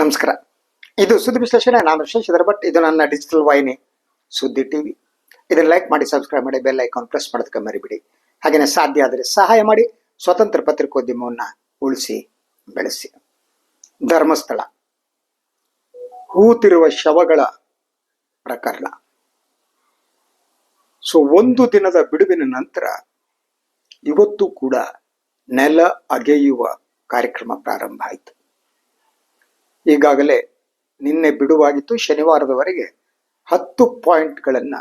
ನಮಸ್ಕಾರ. ಇದು ಸುದ್ದಿ ವಿಶ್ಲೇಷಣೆ. ನಾನು ಶಶಿಧರ ಭಟ್ ಇದು ನನ್ನ ಡಿಜಿಟಲ್ ವಾಹಿನಿ ಸುದ್ದಿ ಟಿವಿ. ಇದನ್ನು ಲೈಕ್ ಮಾಡಿ ಸಬ್ಸ್ಕ್ರೈಬ್ ಮಾಡಿ ಬೆಲ್ ಐಕಾನ್ ಪ್ರೆಸ್ ಮಾಡೋದಕ್ಕೆ ಮರಿಬಿಡಿ. ಹಾಗೆಯೇ ಸಾಧ್ಯ ಆದರೆ ಸಹಾಯ ಮಾಡಿ, ಸ್ವತಂತ್ರ ಪತ್ರಿಕೋದ್ಯಮವನ್ನು ಉಳಿಸಿ, ಬೆಳೆಸಿ. ಧರ್ಮಸ್ಥಳ. ಹೂತಿರುವ ಶವಗಳ ಪ್ರಕರಣ. ಸೊ ಒಂದು ದಿನದ ಬಿಡುವಿನ ನಂತರ ಇವತ್ತು ಕೂಡ ನೆಲ ಅಗೆಯುವ ಕಾರ್ಯಕ್ರಮ ಪ್ರಾರಂಭ ಆಯಿತು. ಈಗಾಗಲೇ ನಿನ್ನೆ ಬಿಡುವಾಗಿತ್ತು, ಶನಿವಾರದವರೆಗೆ ಹತ್ತು ಪಾಯಿಂಟ್ಗಳನ್ನು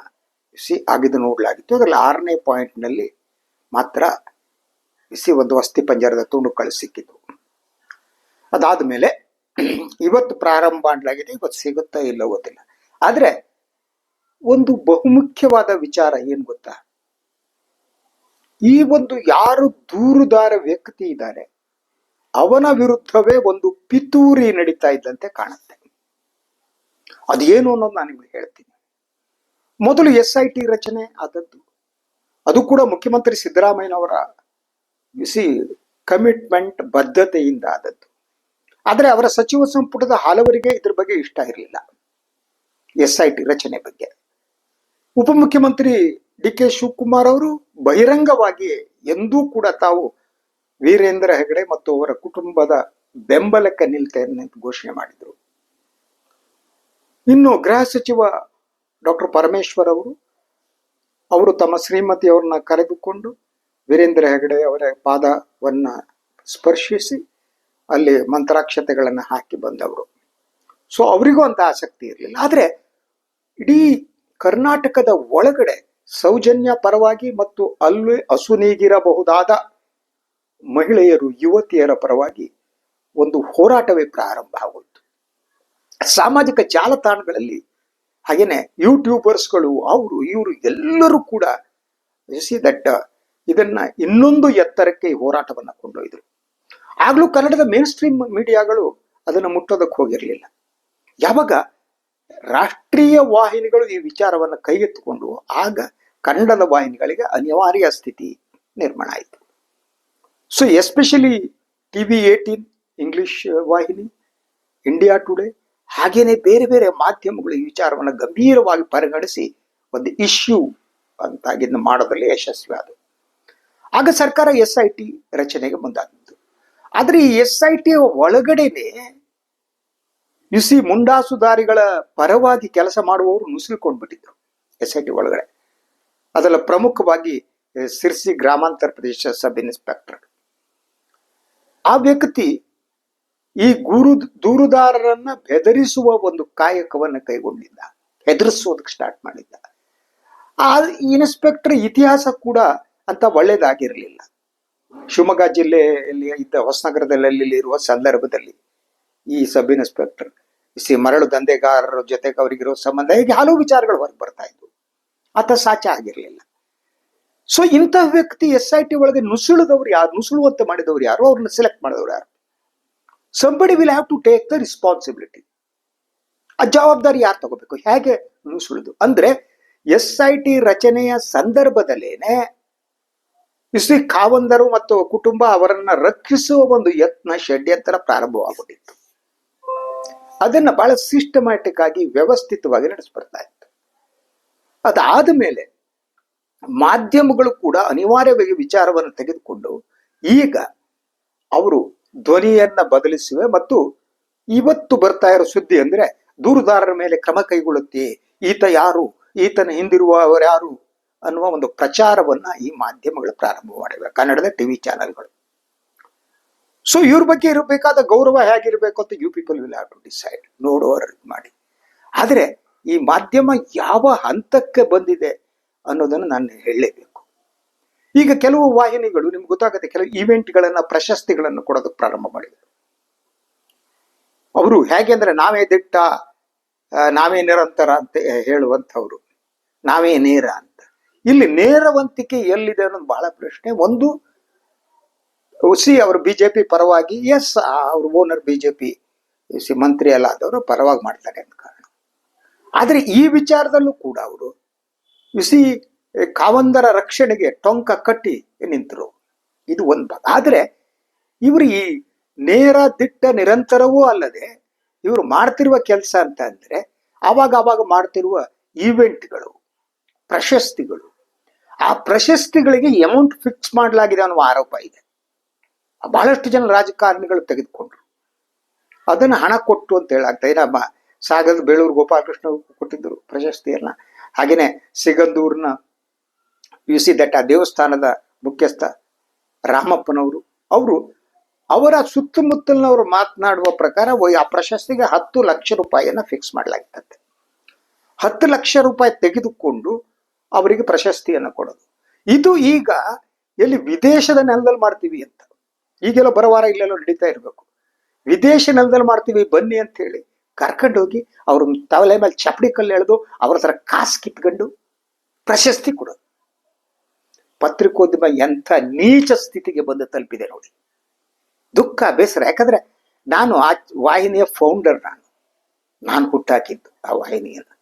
ಸಿ ಆಗಿದ್ದು ನೋಡಲಾಗಿತ್ತು. ಅದರಲ್ಲಿ ಆರನೇ ಪಾಯಿಂಟ್ನಲ್ಲಿ ಮಾತ್ರ ಸಿ ಒಂದು ಅಸ್ಥಿ ಪಂಜರದ ತುಂಡು ಸಿಕ್ಕಿತು ಅದಾದ ಮೇಲೆ ಇವತ್ತು ಪ್ರಾರಂಭ ಮಾಡಲಾಗಿದೆ ಇವತ್ತು ಸಿಗುತ್ತಾ ಇಲ್ಲ ಗೊತ್ತಿಲ್ಲ. ಆದರೆ ಒಂದು ಬಹುಮುಖ್ಯವಾದ ವಿಚಾರ ಏನು ಗೊತ್ತಾ? ಈ ಒಂದು ಯಾರು ದೂರುದಾರ ವ್ಯಕ್ತಿ ಇದ್ದಾರೆ ಅವನ ವಿರುದ್ಧವೇ ಒಂದು ಪಿತೂರಿ ನಡೀತಾ ಇದ್ದಂತೆ ಕಾಣುತ್ತೆ. ಅದೇನು ಅನ್ನೋದು ನಾನು ನಿಮ್ಗೆ ಹೇಳ್ತೀನಿ. ಮೊದಲು ಎಸ್ ಐ ಟಿ ರಚನೆ ಆದದ್ದು. ಅದು ಕೂಡ ಮುಖ್ಯಮಂತ್ರಿ ಸಿದ್ದರಾಮಯ್ಯನವರ ಸಿ ಕಮಿಟ್ಮೆಂಟ್ ಬದ್ಧತೆಯಿಂದ ಆದದ್ದು. ಆದರೆ ಅವರ ಸಚಿವ ಸಂಪುಟದ ಹಲವರಿಗೆ ಇದ್ರ ಬಗ್ಗೆ ಇಷ್ಟ ಇರಲಿಲ್ಲ. ಎಸ್ ಐ ಟಿ ರಚನೆ ಬಗ್ಗೆ. ಉಪಮುಖ್ಯಮಂತ್ರಿ ಡಿ ಕೆ ಶಿವಕುಮಾರ್ ಅವರು ಬಹಿರಂಗವಾಗಿ ಎಂದೂ ಕೂಡ ತಾವು ವೀರೇಂದ್ರ ಹೆಗಡೆ ಮತ್ತು ಅವರ ಕುಟುಂಬದ ಬೆಂಬಲಕ್ಕೆ ನಿಲ್ತೇನೆ ಘೋಷಣೆ ಮಾಡಿದರು. ಇನ್ನು ಗೃಹ ಸಚಿವ ಡಾಕ್ಟರ್ ಪರಮೇಶ್ವರ್ ಅವರು ಅವರು ತಮ್ಮ ಶ್ರೀಮತಿಯವರನ್ನ ಕರೆದುಕೊಂಡು ವೀರೇಂದ್ರ ಹೆಗಡೆ ಅವರ ಪಾದವನ್ನ ಸ್ಪರ್ಶಿಸಿ ಅಲ್ಲಿ ಮಂತ್ರಾಕ್ಷತೆಗಳನ್ನು ಹಾಕಿ ಬಂದವರು. ಸೊ ಅವರಿಗೂ ಅಂತ ಆಸಕ್ತಿ ಇರಲಿಲ್ಲ. ಆದರೆ ಇಡೀ ಕರ್ನಾಟಕದ ಒಳಗಡೆ ಸೌಜನ್ಯ ಪರವಾಗಿ ಮತ್ತು ಅಲ್ಲಿ ಅಸುನೀಗಿರಬಹುದಾದ ಮಹಿಳೆಯರು ಯುವತಿಯರ ಪರವಾಗಿ ಒಂದು ಹೋರಾಟವೇ ಪ್ರಾರಂಭ ಆಗೋಯ್ತು. ಸಾಮಾಜಿಕ ಜಾಲತಾಣಗಳಲ್ಲಿ ಹಾಗೇನೆ ಯೂಟ್ಯೂಬರ್ಸ್ಗಳು, ಅವರು, ಇವರು ಎಲ್ಲರೂ ಕೂಡ ಸಿ ದಟ್ ಇದನ್ನ ಇನ್ನೊಂದು ಎತ್ತರಕ್ಕೆ ಈ ಹೋರಾಟವನ್ನ ಕೊಂಡೊಯ್ದರು. ಆಗ್ಲೂ ಕನ್ನಡದ ಮೇನ್ ಸ್ಟ್ರೀಮ್ ಮೀಡಿಯಾಗಳು ಅದನ್ನು ಮುಟ್ಟೋದಕ್ಕೆ ಹೋಗಿರಲಿಲ್ಲ. ಯಾವಾಗ ರಾಷ್ಟ್ರೀಯ ವಾಹಿನಿಗಳು ಈ ವಿಚಾರವನ್ನು ಕೈಗೆತ್ತಿಕೊಂಡು, ಆಗ ಕನ್ನಡದ ವಾಹಿನಿಗಳಿಗೆ ಅನಿವಾರ್ಯ ಸ್ಥಿತಿ ನಿರ್ಮಾಣ ಆಯಿತು. So especially T V eighteen English ವಾಹಿನಿ ಇಂಡಿಯಾ ಟುಡೇ ಹಾಗೇನೆ ಬೇರೆ ಬೇರೆ ಮಾಧ್ಯಮಗಳು ಈ ವಿಚಾರವನ್ನು ಗಂಭೀರವಾಗಿ ಪರಿಗಣಿಸಿ ಒಂದು ಇಶ್ಯೂ ಅಂತಾಗಿದ್ದು ಮಾಡೋದ್ರಲ್ಲಿ ಯಶಸ್ವಿ ಆದವು. ಆಗ ಸರ್ಕಾರ ಎಸ್ ಐ ಟಿ ರಚನೆಗೆ ಮುಂದಾಗಿತ್ತು. ಆದರೆ ಈ ಎಸ್ ಐ ಟಿ ಒಳಗಡೆನೆ ಯುಸಿ ಮುಂಡಾಸುದಾರಿಗಳ ಪರವಾಗಿ ಕೆಲಸ ಮಾಡುವವರು ನುಸುಳ್ಕೊಂಡ್ಬಿಟ್ಟಿದ್ರು ಎಸ್ ಐ ಟಿ ಒಳಗಡೆ. ಅದರ ಪ್ರಮುಖವಾಗಿ ಸಿರ್ಸಿ ಗ್ರಾಮಾಂತರ ಪ್ರದೇಶ ಸಬ್ ಇನ್ಸ್ಪೆಕ್ಟರ್. ಆ ವ್ಯಕ್ತಿ ಈ ಗುರು ದೂರುದಾರರನ್ನ ಬೆದರಿಸುವ ಒಂದು ಕಾಯಕವನ್ನ ಕೈಗೊಂಡಿದ್ದ ಹೆದರಿಸೋದಕ್ಕೆ ಸ್ಟಾರ್ಟ್ ಮಾಡಿದ್ದ. ಆ ಇನ್ಸ್ಪೆಕ್ಟರ್ ಇತಿಹಾಸ ಕೂಡ ಅಂತ ಒಳ್ಳೇದಾಗಿರಲಿಲ್ಲ. ಶಿವಮೊಗ್ಗ ಜಿಲ್ಲೆಯಲ್ಲಿ ಇದ್ದ ಹೊಸನಗರದಲ್ಲಿ ಇರುವ ಸಂದರ್ಭದಲ್ಲಿ ಈ ಸಬ್ ಇನ್ಸ್ಪೆಕ್ಟರ್ ಸಿ ಮರಳು ದಂಧೆಗಾರರ ಜೊತೆಗೆ ಅವರಿಗಿರೋ ಸಂಬಂಧ, ಹೀಗೆ ಹಲವು ವಿಚಾರಗಳು ಹೊರಗೆ ಬರ್ತಾ ಇದ್ವು. ಆತ ಸಾಚ ಆಗಿರಲಿಲ್ಲ. ಸೊ ಇಂತಹ ವ್ಯಕ್ತಿ ಎಸ್ ಐ ಟಿ ಒಳಗೆ ನುಸುಳಿದವ್ರು ಯಾರು? ನುಸುಳುವಂತೆ ಮಾಡಿದವ್ರು ಯಾರು? ಅವ್ರನ್ನ ಸೆಲೆಕ್ಟ್ ಮಾಡಿದವ್ರು ಯಾರು? Somebody will have to take the responsibility ಆ ಜವಾಬ್ದಾರಿ ಯಾರು ತಗೋಬೇಕು? ಹೇಗೆ ನುಸುಳಿದು? ಅಂದ್ರೆ ಎಸ್ ಐ ಟಿ ರಚನೆಯ ಸಂದರ್ಭದಲ್ಲೇನೆ ಇಸ್ವಿ ಕಾವಂದರು ಮತ್ತು ಕುಟುಂಬ ಅವರನ್ನ ರಕ್ಷಿಸುವ ಒಂದು ಯತ್ನ ಷಡ್ಯಂತರ ಪ್ರಾರಂಭವಾಗ್ಬಿಟ್ಟಿತ್ತು. ಅದನ್ನ ಬಹಳ ಸಿಸ್ಟಮ್ಯಾಟಿಕ್ ಆಗಿ ವ್ಯವಸ್ಥಿತವಾಗಿ ನಡೆಸ್ಬರ್ತಾ ಇತ್ತು. ಅದಾದ ಮೇಲೆ ಮಾಧ್ಯಮಗಳು ಕೂಡ ಅನಿವಾರ್ಯವಾಗಿ ವಿಚಾರವನ್ನು ತೆಗೆದುಕೊಂಡು ಈಗ ಅವರು ಧ್ವನಿಯನ್ನ ಬದಲಿಸಿವೆ ಮತ್ತು ಇವತ್ತು ಬರ್ತಾ ಇರೋ ಸುದ್ದಿ ಅಂದ್ರೆ ದೂರುದಾರರ ಮೇಲೆ ಕ್ರಮ ಕೈಗೊಳ್ಳುತ್ತೆ. ಈತ ಯಾರು? ಈತನ ಹಿಂದಿರುವವರು ಯಾರು? ಅನ್ನುವ ಒಂದು ಪ್ರಚಾರವನ್ನ ಈ ಮಾಧ್ಯಮಗಳು ಪ್ರಾರಂಭ ಮಾಡಿವೆ ಕನ್ನಡದ ಟಿವಿ ಚಾನೆಲ್ಗಳು. ಸೊ ಇವ್ರ ಬಗ್ಗೆ ಇರಬೇಕಾದ ಗೌರವ ಹೇಗಿರಬೇಕು ಅಂತ you people will have to decide ನೋಡುವವರು ಮಾಡಿ. ಆದರೆ ಈ ಮಾಧ್ಯಮ ಯಾವ ಹಂತಕ್ಕೆ ಬಂದಿದೆ? ಅನ್ನೋದನ್ನು ನಾನು ಹೇಳಲೇಬೇಕು. ಈಗ ಕೆಲವು ವಾಹಿನಿಗಳು ನಿಮ್ಗೆ ಗೊತ್ತಾಗುತ್ತೆ, ಕೆಲವು ಈವೆಂಟ್ಗಳನ್ನು ಪ್ರಶಸ್ತಿಗಳನ್ನು ಕೊಡೋದಕ್ಕೆ ಪ್ರಾರಂಭ ಮಾಡಿದರು. ಅವರು ಹೇಗೆ ಅಂದ್ರೆ, ನಾವೇ ದಿಟ್ಟ ನಾವೇ ನಿರಂತರ ಅಂತ ಹೇಳುವಂಥವ್ರು. ನಾವೇ ನೇರ ಅಂತ. ಇಲ್ಲಿ ನೇರವಂತಿಕೆ ಎಲ್ಲಿದೆ ಅನ್ನೋದು ಬಹಳ ಪ್ರಶ್ನೆ. ಒಂದು, ಸಿ ಅವರು ಬಿಜೆಪಿ ಪರವಾಗಿ, ಎಸ್ ಅವ್ರ ಓನರ್ ಬಿಜೆಪಿ, ಸಿ ಮಂತ್ರಿ ಎಲ್ಲ ಪರವಾಗಿ ಮಾಡ್ತಾರೆ ಅಂತ ಕಾರಣ. ಆದರೆ ಈ ವಿಚಾರದಲ್ಲೂ ಕೂಡ ಅವರು ಸಿ ಕಾವಂದರ ರಕ್ಷಣೆಗೆ ಟೊಂಕ ಕಟ್ಟಿ ನಿಂತರು. ಇದು ಒಂದು ಭಾಗ. ಆದರೆ, ಇವರು ಈ ನೇರ ದಿಟ್ಟ ನಿರಂತರವೂ ಅಲ್ಲದೆ, ಇವರು ಮಾಡ್ತಿರುವ ಕೆಲಸ ಅಂತ ಅಂದ್ರೆ ಆವಾಗ ಆವಾಗ ಮಾಡ್ತಿರುವ ಈವೆಂಟ್ಗಳು, ಪ್ರಶಸ್ತಿಗಳು. ಆ ಪ್ರಶಸ್ತಿಗಳಿಗೆ ಅಮೌಂಟ್ ಫಿಕ್ಸ್ ಮಾಡಲಾಗಿದೆ ಅನ್ನುವ ಆರೋಪ ಇದೆ. ಬಹಳಷ್ಟು ಜನ ರಾಜಕಾರಣಿಗಳು ತೆಗೆದುಕೊಂಡ್ರು. ಅದನ್ನು ಹಣ ಕೊಟ್ಟು ಅಂತ ಹೇಳಾಗ್ತಾ ಇದೆ ಸಾಗರದ ಬೇಳೂರು ಗೋಪಾಲಕೃಷ್ಣ ಕೊಟ್ಟಿದ್ದರು ಪ್ರಶಸ್ತಿಯನ್ನ. ಹಾಗೇನೆ ಸಿಗಂದೂರಿನ ಯು ಸಿ ದಟ್ಟ ದೇವಸ್ಥಾನದ ಮುಖ್ಯಸ್ಥ ರಾಮಪ್ಪನವರು, ಅವರು ಅವರ ಸುತ್ತಮುತ್ತಲಿನವರು ಮಾತನಾಡುವ ಪ್ರಕಾರ ಆ ಪ್ರಶಸ್ತಿಗೆ ಹತ್ತು ಲಕ್ಷ ರೂಪಾಯಿಯನ್ನ ಫಿಕ್ಸ್ ಮಾಡಲಾಗಿತ್ತಂತೆ. ಹತ್ತು ಲಕ್ಷ ರೂಪಾಯಿ ತೆಗೆದುಕೊಂಡು ಅವರಿಗೆ ಪ್ರಶಸ್ತಿಯನ್ನು ಕೊಡೋದು. ಇದು ಈಗ ಎಲ್ಲಿ ವಿದೇಶದ ನೆಲದಲ್ಲಿ ಮಾಡ್ತೀವಿ ಅಂತ. ಈಗೆಲ್ಲ ಬರವಾರ ಇಲ್ಲೆಲ್ಲೋ ನಡೀತಾ ಇರಬೇಕು. ವಿದೇಶ ನೆಲದಲ್ಲಿ ಮಾಡ್ತೀವಿ, ಬನ್ನಿ ಅಂತ ಹೇಳಿ ಕರ್ಕೊಂಡು ಹೋಗಿ ಅವ್ರ ತಲೆ ಮೇಲೆ ಚಪ್ಪಡಿ ಕಲ್ಲು ಎಳೆದು ಅವ್ರ ಹತ್ರ ಕಾಸು ಕಿತ್ಕೊಂಡು ಪ್ರಶಸ್ತಿ ಕೊಡೋದು. ಪತ್ರಿಕೋದ್ಯಮ ಎಂಥ ನೀಚ ಸ್ಥಿತಿಗೆ ಬಂದು ತಲುಪಿದೆ ನೋಡಿ. ದುಃಖ, ಬೇಸರ. ಯಾಕಂದ್ರೆ ನಾನು ಆ ವಾಹಿನಿಯ ಫೌಂಡರ್ ನಾನು. ನಾನು ಹುಟ್ಟಾಕಿದ್ದು ಆ ವಾಹಿನಿಯನ್ನು.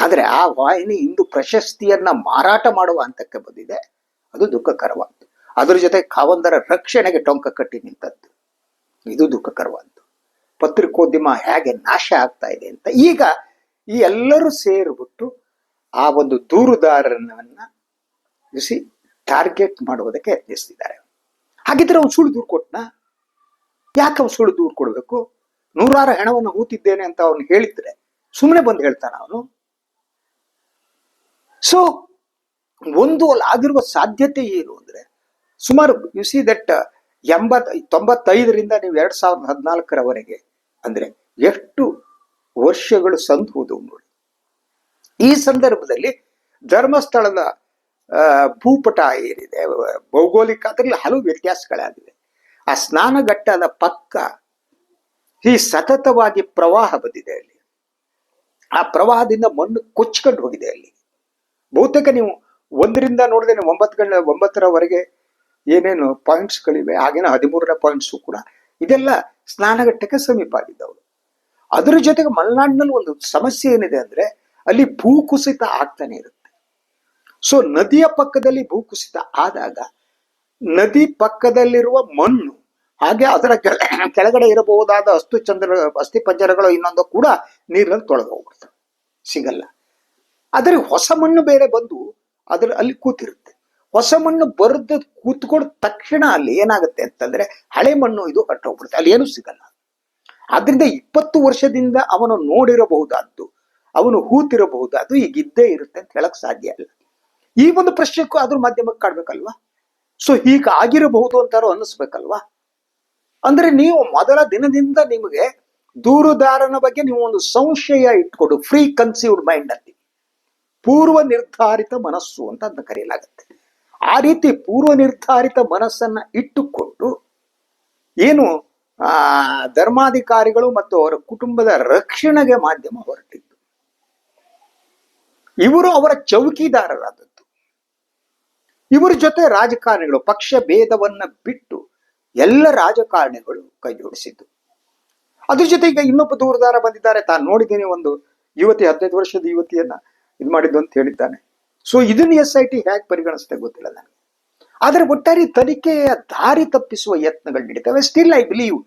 ಆದರೆ ಆ ವಾಹಿನಿ ಇಂದು ಪ್ರಶಸ್ತಿಯನ್ನ ಮಾರಾಟ ಮಾಡುವ ಹಂತಕ್ಕೆ ಬಂದಿದೆ. ಅದು ದುಃಖಕರವಾದ್ದು. ಅದ್ರ ಜೊತೆ ಕಾವಂದರ ರಕ್ಷಣೆಗೆ ಟೊಂಕ ಕಟ್ಟಿ ನಿಂತದ್ದು. ಇದು ದುಃಖಕರವಾದ್ದು. ಪತ್ರಿಕೋದ್ಯಮ ಹೇಗೆ ನಾಶ ಆಗ್ತಾ ಇದೆ ಅಂತ ಈಗ ಈ ಎಲ್ಲರೂ ಸೇರಿಬಿಟ್ಟು ಆ ಒಂದು ದೂರುದಾರನನ್ನ ಬಿಸಿ ಟಾರ್ಗೆಟ್ ಮಾಡುವುದಕ್ಕೆ ಯತ್ನಿಸ್ತಿದ್ದಾರೆ. ಹಾಗಿದ್ರೆ ಅವ್ನು ಸುಳ್ಳು ದೂರು ಕೊಟ್ಟನ ಯಾಕೆ ಅವ್ನು ಸುಳ್ಳು ದೂರು ಕೊಡಬೇಕು? ನೂರಾರು ಹೆಣವನ್ನು ಹೂತಿದ್ದೇನೆ ಅಂತ ಅವನು ಹೇಳಿದ್ರೆ ಸುಮ್ಮನೆ ಬಂದು ಹೇಳ್ತಾನ ಅವನು? ಸೊ ಒಂದು ಆಗಿರುವ ಸಾಧ್ಯತೆ ಏನು ಅಂದ್ರೆ, ಸುಮಾರು ಯು ಸಿ ದಟ್ ಎಂಬತ್, ತೊಂಬತ್ತೈದರಿಂದ ನೀವು ಎರಡ್ ಸಾವಿರದ ಹದಿನಾಲ್ಕರವರೆಗೆ ಅಂದ್ರೆ ಎಷ್ಟು ವರ್ಷಗಳು ಸಂದು ನೋಡಿ. ಈ ಸಂದರ್ಭದಲ್ಲಿ ಧರ್ಮಸ್ಥಳದ ಭೂಪಟ ಏನಿದೆ, ಭೌಗೋಳಿಕ, ಅದರಲ್ಲಿ ಹಲವು ವ್ಯತ್ಯಾಸಗಳಾಗಿವೆ. ಆ ಸ್ನಾನಘಟ್ಟದ ಪಕ್ಕ ಈ ಸತತವಾಗಿ ಪ್ರವಾಹ ಬಂದಿದೆ ಅಲ್ಲಿ. ಆ ಪ್ರವಾಹದಿಂದ ಮಣ್ಣು ಕೊಚ್ಕೊಂಡು ಹೋಗಿದೆ ಅಲ್ಲಿ. ಬಹುತೇಕ ನೀವು ಒಂದರಿಂದ ನೋಡಿದ್ರೆ ಒಂಬತ್ತು ಗಂಟೆ, ಒಂಬತ್ತರವರೆಗೆ ಏನೇನು ಪಾಯಿಂಟ್ಸ್ಗಳಿವೆ ಹಾಗೇನೋ ಹದಿಮೂರನೇ ಪಾಯಿಂಟ್ಸು ಕೂಡ ಇದೆಲ್ಲ ಸ್ನಾನಘಟ್ಟಕ್ಕೆ ಸಮೀಪ ಆಗಿದ್ದವು ಅದರ ಜೊತೆಗೆ ಮಲೆನಾಡಿನಲ್ಲಿ ಒಂದು ಸಮಸ್ಯೆ ಏನಿದೆ ಅಂದ್ರೆ ಅಲ್ಲಿ ಭೂಕುಸಿತ ಆಗ್ತಾನೆ ಇರುತ್ತೆ. ಸೊ ನದಿಯ ಪಕ್ಕದಲ್ಲಿ ಭೂಕುಸಿತ ಆದಾಗ ನದಿ ಪಕ್ಕದಲ್ಲಿರುವ ಮಣ್ಣು, ಹಾಗೆ ಅದರ ಕೆಳ- ಕೆಳಗಡೆ ಇರಬಹುದಾದ ಅಸ್ತು ಚಂದ್ರ, ಅಸ್ಥಿ ಪಂಜರಗಳು ಇನ್ನೊಂದು ಕೂಡ ನೀರಿನಲ್ಲಿ ತೊಳೆದು ಹೋಗ್ಬಿಡ್ತವೆ. ಸಿಗಲ್ಲ. ಆದರೆ ಹೊಸ ಮಣ್ಣು ಬೇರೆ ಬಂದು ಅದ್ರ ಅಲ್ಲಿ ಕೂತಿರುತ್ತೆ. ಹೊಸ ಮಣ್ಣು ಬರೆದು ಕೂತ್ಕೊಂಡ ತಕ್ಷಣ ಅಲ್ಲಿ ಏನಾಗುತ್ತೆ ಅಂತಂದ್ರೆ ಹಳೆ ಮಣ್ಣು ಇದು ಹೊರಟೋಗ್ಬಿಡುತ್ತೆ. ಅಲ್ಲಿ ಏನು ಸಿಗಲ್ಲ. ಆದ್ರಿಂದ ಇಪ್ಪತ್ತು ವರ್ಷದಿಂದ ಅವನು ನೋಡಿರಬಹುದಾದ್ದು, ಅವನು ಹೂತಿರಬಹುದಾದ್ದು ಈಗ ಇದ್ದೇ ಇರುತ್ತೆ ಅಂತ ಹೇಳಕ್ ಸಾಧ್ಯ ಇಲ್ಲ. ಈ ಒಂದು ಪ್ರಶ್ನೆಕ್ಕೂ ಅದ್ರ ಮಾಧ್ಯಮಕ್ಕೆ ಕಾಡ್ಬೇಕಲ್ವಾ ಸೊ ಹೀಗೆ ಆಗಿರಬಹುದು ಅಂತಾರೋ ಅನ್ನಿಸ್ಬೇಕಲ್ವಾ? ಅಂದ್ರೆ ನೀವು ಮೊದಲ ದಿನದಿಂದ ನಿಮಗೆ ದೂರುದಾರನ ಬಗ್ಗೆ ನೀವು ಒಂದು ಸಂಶಯ ಇಟ್ಕೊಂಡು ಫ್ರೀ ಕನ್ಸೀವ್ಡ್ ಮೈಂಡ್ ಅಲ್ಲಿ. ಪೂರ್ವ ನಿರ್ಧಾರಿತ ಮನಸ್ಸು ಅಂತ ಅದನ್ನ ಕರೆಯಲಾಗುತ್ತೆ. ಆ ರೀತಿ ಪೂರ್ವ ನಿರ್ಧಾರಿತ ಮನಸ್ಸನ್ನ ಇಟ್ಟುಕೊಂಡು ಏನು, ಆ, ಧರ್ಮಾಧಿಕಾರಿಗಳು ಮತ್ತು ಅವರ ಕುಟುಂಬದ ರಕ್ಷಣೆಗೆ ಮಾಧ್ಯಮ ಹೊರಟಿದ್ದು ಇವರು ಅವರ ಚೌಕಿದಾರರಾದದ್ದು. ಇವರ ಜೊತೆ ರಾಜಕಾರಣಿಗಳು, ಪಕ್ಷ ಭೇದವನ್ನ ಬಿಟ್ಟು ಎಲ್ಲ ರಾಜಕಾರಣಿಗಳು ಕೈ ಜೋಡಿಸಿದ್ದು. ಅದ್ರ ಜೊತೆ ಈಗ ಇನ್ನೊಬ್ಬ ದೂರದಾರ ಬಂದಿದ್ದಾರೆ. ತಾನು ನೋಡಿದ್ದೀನಿ ಒಂದು ಯುವತಿ, ಹದಿನೈದು ವರ್ಷದ ಯುವತಿಯನ್ನ ಇದು ಮಾಡಿದ್ದು ಅಂತ ಹೇಳಿದ್ದಾನೆ. ಸೊ ಇದನ್ನ ಎಸ್ ಐ ಟಿ ಹೇಗೆ ಪರಿಗಣಿಸುತ್ತೆ ಗೊತ್ತಿಲ್ಲ ನನಗೆ. ಆದರೆ ಒಟ್ಟಾರೆ ತನಿಖೆಯ ದಾರಿ ತಪ್ಪಿಸುವ ಯತ್ನಗಳು ನಡೀತವೆ. Still I believe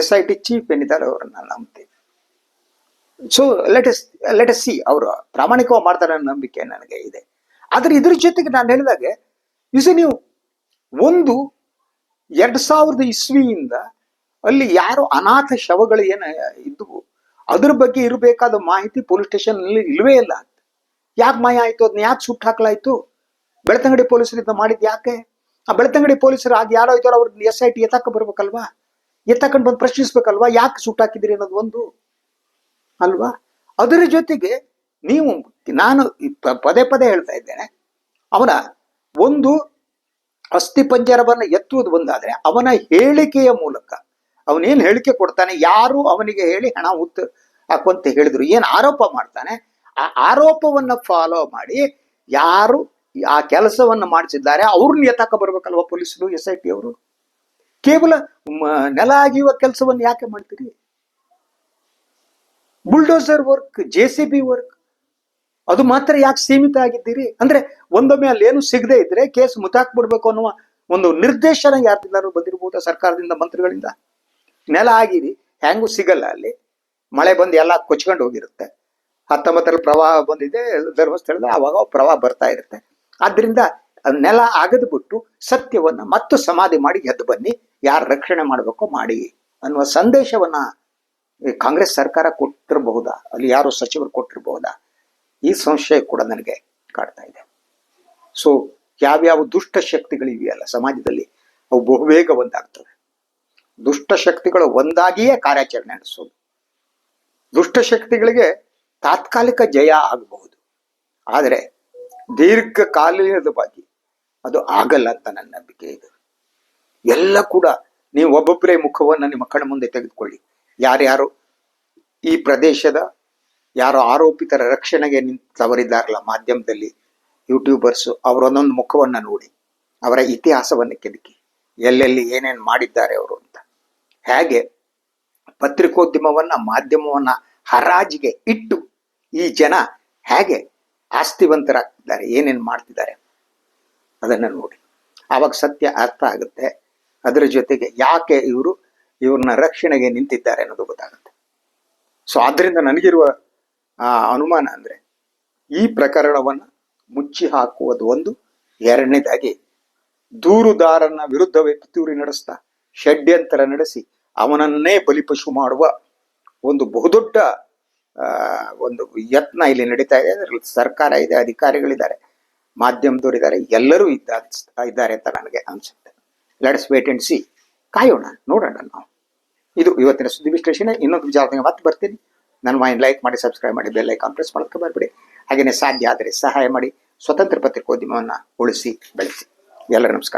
S I T chief ಏನಿದ್ದಾರೆ ಅವರನ್ನ ನಂಬ್ತೀನಿ. So let's let's see ಅವರು ಪ್ರಾಮಾಣಿಕವಾಗಿ ಮಾಡ್ತಾರೆ ಅನ್ನೋ ನಂಬಿಕೆ ನನಗೆ ಇದೆ. ಆದರೆ ಇದ್ರ ಜೊತೆಗೆ ನಾನು ಹೇಳಿದಾಗೆ ಇಸ್ ನೀವು ಒಂದು ಎರಡ್ ಸಾವಿರದ ಇಸ್ವಿಯಿಂದ ಅಲ್ಲಿ ಯಾರು ಅನಾಥ ಶವಗಳು ಏನ ಇದ್ದವು ಅದ್ರ ಬಗ್ಗೆ ಇರಬೇಕಾದ ಮಾಹಿತಿ ಪೊಲೀಸ್ ಸ್ಟೇಷನ್ ಇಲ್ವೇ ಇಲ್ಲ. ಯಾಕೆ ಮಾಯ ಆಯ್ತು? ಅದನ್ನ ಯಾಕೆ ಸುಟ್ಟು ಹಾಕ್ಲಾಯ್ತು? ಬೆಳ್ತಂಗಡಿ ಪೊಲೀಸರಿಂದ ಮಾಡಿದ್ ಯಾಕೆ? ಆ ಬೆಳ್ತಂಗಡಿ ಪೊಲೀಸರು ಆಗ ಯಾರೋ ಇದ್ದಾರೋ ಅವ್ರ ಎಸ್ ಐ ಟಿ ಎತ್ತಾಕ ಬರ್ಬೇಕಲ್ವಾ? ಎತ್ತಾಕೊಂಡು ಬಂದು ಪ್ರಶ್ನಿಸ್ಬೇಕಲ್ವಾ? ಯಾಕೆ ಸುಟ್ಟು ಹಾಕಿದಿರಿ ಅನ್ನೋದು ಒಂದು. ಅಲ್ವಾ? ಅದರ ಜೊತೆಗೆ ನೀವು, ನಾನು ಪದೇ ಪದೇ ಹೇಳ್ತಾ ಇದ್ದೇನೆ. ಅವನ ಒಂದು ಅಸ್ಥಿ ಪಂಜರವನ್ನ ಎತ್ತುವುದು ಒಂದಾದ್ರೆ ಅವನ ಹೇಳಿಕೆಯ ಮೂಲಕ. ಅವನೇನು ಹೇಳಿಕೆ ಕೊಡ್ತಾನೆ? ಯಾರು ಅವನಿಗೆ ಹೇಳಿ ಹಣ ಉತ್ತು ಹಾಕುವಂತ ಹೇಳಿದ್ರು. ಏನು ಆರೋಪ ಮಾಡ್ತಾನೆ? ಆರೋಪವನ್ನ ಫಾಲೋ ಮಾಡಿ ಯಾರು ಆ ಕೆಲಸವನ್ನ ಮಾಡಿಸಿದ್ದಾರೆ ಅವ್ರನ್ನ ಎತ್ತಾಕ ಬರ್ಬೇಕಲ್ವ ಪೊಲೀಸರು ಎಸ್ ಐ ಟಿ ಅವರು? ಕೇವಲ ನೆಲ ಆಗಿರುವ ಕೆಲಸವನ್ನು ಯಾಕೆ ಮಾಡ್ತೀರಿ? Bulldozer work J C B work ಅದು ಮಾತ್ರ ಯಾಕೆ ಸೀಮಿತ ಆಗಿದ್ದೀರಿ? ಅಂದ್ರೆ ಒಂದೊಮ್ಮೆ ಅಲ್ಲಿ ಏನು ಸಿಗದೆ ಇದ್ರೆ ಕೇಸ್ ಮುತಾಕ್ಬಿಡ್ಬೇಕು ಅನ್ನುವ ಒಂದು ನಿರ್ದೇಶನ ಯಾರ್ದಿಂದಾರು ಬಂದಿರಬಹುದು ಸರ್ಕಾರದಿಂದ, ಮಂತ್ರಿಗಳಿಂದ? ನೆಲ ಆಗಿರಿ, ಹ್ಯಾಂಗೂ ಸಿಗಲ್ಲ ಅಲ್ಲಿ. ಮಳೆ ಬಂದು ಎಲ್ಲ ಕೊಚ್ಕೊಂಡು ಹೋಗಿರುತ್ತೆ. ಹತ್ತೊಂಬತ್ತರಲ್ಲಿ ಪ್ರವಾಹ ಬಂದಿದೆ ಧರ್ಮಸ್ಥಳದ ಅವಾಗ ಪ್ರವಾಹ ಬರ್ತಾ ಇರುತ್ತೆ. ಆದ್ರಿಂದ ನೆಲ ಅಗದು ಬಿಟ್ಟು ಸತ್ಯವನ್ನ ಮತ್ತು ಸಮಾಧಿ ಮಾಡಿ ಎದ್ದು ಬನ್ನಿ, ಯಾರು ರಕ್ಷಣೆ ಮಾಡಬೇಕೋ ಮಾಡಿ ಅನ್ನುವ ಸಂದೇಶವನ್ನ ಕಾಂಗ್ರೆಸ್ ಸರ್ಕಾರ ಕೊಟ್ಟಿರಬಹುದಾ? ಅಲ್ಲಿ ಯಾರು ಸಚಿವರು ಕೊಟ್ಟಿರಬಹುದಾ? ಈ ಸಂಶಯ ಕೂಡ ನನಗೆ ಕಾಡ್ತಾ ಇದೆ. ಸೊ ಯಾವ್ಯಾವ ದುಷ್ಟ ಶಕ್ತಿಗಳಿವೆಯಲ್ಲ ಸಮಾಜದಲ್ಲಿ, ಅವು ಬಹುಬೇಗ ಒಂದಾಗ್ತವೆ. ದುಷ್ಟ ಶಕ್ತಿಗಳು ಒಂದಾಗಿಯೇ ಕಾರ್ಯಾಚರಣೆ ನಡೆಸೋದು. ದುಷ್ಟ ಶಕ್ತಿಗಳಿಗೆ ತಾತ್ಕಾಲಿಕ ಜಯ ಆಗಬಹುದು. ಆದರೆ ದೀರ್ಘಕಾಲೀನವಾಗಿ ಅದು ಆಗಲ್ಲ ಅಂತ ನನ್ನ ನಂಬಿಕೆ ಇದೆ. ಎಲ್ಲ ಕೂಡ ನೀವು ಒಬ್ಬೊಬ್ಬರೇ ಮುಖವನ್ನು ನಿಮ್ಮ ಕಣ್ಣ ಮುಂದೆ ತೆಗೆದುಕೊಳ್ಳಿ. ಯಾರ್ಯಾರು ಈ ಪ್ರದೇಶದ ಯಾರು ಆರೋಪಿತರ ರಕ್ಷಣೆಗೆ ನಿಂತವರಿದ್ದಾರಲ್ಲ ಮಾಧ್ಯಮದಲ್ಲಿ, ಯೂಟ್ಯೂಬರ್ಸು ಅವರೊಂದೊಂದು ಮುಖವನ್ನು ನೋಡಿ, ಅವರ ಇತಿಹಾಸವನ್ನು ಕೆದಕಿ, ಎಲ್ಲೆಲ್ಲಿ ಏನೇನು ಮಾಡಿದ್ದಾರೆ ಅವರು ಅಂತ. ಹೇಗೆ ಪತ್ರಿಕೋದ್ಯಮವನ್ನ, ಮಾಧ್ಯಮವನ್ನ ಹರಾಜಿಗೆ ಇಟ್ಟು ಈ ಜನ ಹೇಗೆ ಆಸ್ತಿವಂತರಾಗ್ತಿದ್ದಾರೆ, ಏನೇನು ಮಾಡ್ತಿದ್ದಾರೆ ಅದನ್ನು ನೋಡಿ. ಆವಾಗ ಸತ್ಯ ಅರ್ಥ ಆಗುತ್ತೆ. ಅದರ ಜೊತೆಗೆ ಯಾಕೆ ಇವರು ಇವ್ರನ್ನ ರಕ್ಷಣೆಗೆ ನಿಂತಿದ್ದಾರೆ ಅನ್ನೋದು ಗೊತ್ತಾಗುತ್ತೆ. ಸೊ ಆದ್ದರಿಂದ ನನಗಿರುವ ಅನುಮಾನ ಅಂದ್ರೆ ಈ ಪ್ರಕರಣವನ್ನ ಮುಚ್ಚಿ ಹಾಕುವುದು ಒಂದು. ಎರಡನೇದಾಗಿ ದೂರುದಾರನ ವಿರುದ್ಧವೇ ಪಿತೂರಿ ನಡೆಸ್ತಾ, ಷಡ್ಯಂತರ ನಡೆಸಿ ಅವನನ್ನೇ ಬಲಿಪಶು ಮಾಡುವ ಒಂದು ಬಹುದೊಡ್ಡ ಒಂದು ಯತ್ನ ಇಲ್ಲಿ ನಡೀತಾ ಇದೆ. ಅದರಲ್ಲಿ ಸರ್ಕಾರ ಇದೆ, ಅಧಿಕಾರಿಗಳಿದ್ದಾರೆ, ಮಾಧ್ಯಮದವರಿದ್ದಾರೆ, ಎಲ್ಲರೂ ಇದ್ದ, ಇದ್ದಾರೆ ಅಂತ ನನಗೆ ಅನಿಸುತ್ತೆ. ಲೆಟ್ಸ್ ವೇಟ್ ಅಂಡ್ ಸಿ ಕಾಯೋಣ, ನೋಡೋಣ ನಾವು. ಇದು ಇವತ್ತಿನ ಸುದ್ದಿ ವಿಶ್ಲೇಷಣೆ. ಇನ್ನೊಂದು ವಿಚಾರದಾಗ ಮತ್ತೆ ಬರ್ತೀನಿ. ನನ್ನ ಮೈಂಡ್ ಲೈಕ್ ಮಾಡಿ ಸಬ್ಸ್ಕ್ರೈಬ್ ಮಾಡಿ ಬೆಲ್ ಐಕಾನ್ ಪ್ರೆಸ್ ಮಾಡೋಕ್ಕೆ ಬರಬೇಡಿ ಹಾಗೆಯೇ ಸಾಧ್ಯ ಆದರೆ ಸಹಾಯ ಮಾಡಿ, ಸ್ವತಂತ್ರ ಪತ್ರಿಕೋದ್ಯಮವನ್ನು ಉಳಿಸಿ, ಬೆಳೆಸಿ. ಎಲ್ಲರೂ ನಮಸ್ಕಾರ.